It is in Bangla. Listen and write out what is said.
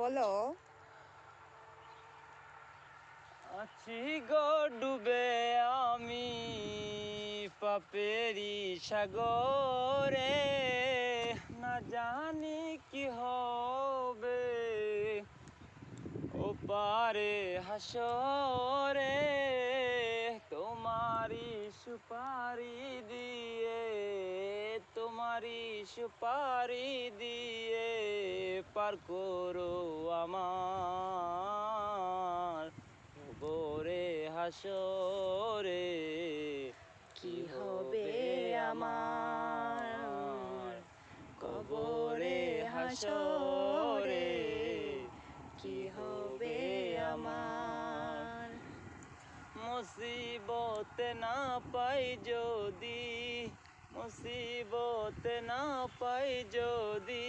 বলো। আছি গো ডুবে আমি পাপেরি সাগরে। না জানি কি হবে ও পারে হাসরে। তোমারি সুপারি দিয়ে তোমারি সুপারি দিয়ে পার করো আমার। গোরে হাসরে কি হবে আমার? কবরে হাসরে কি হবে আমার? মুসিবত না পাই যদি মুসিবত না পাই যদি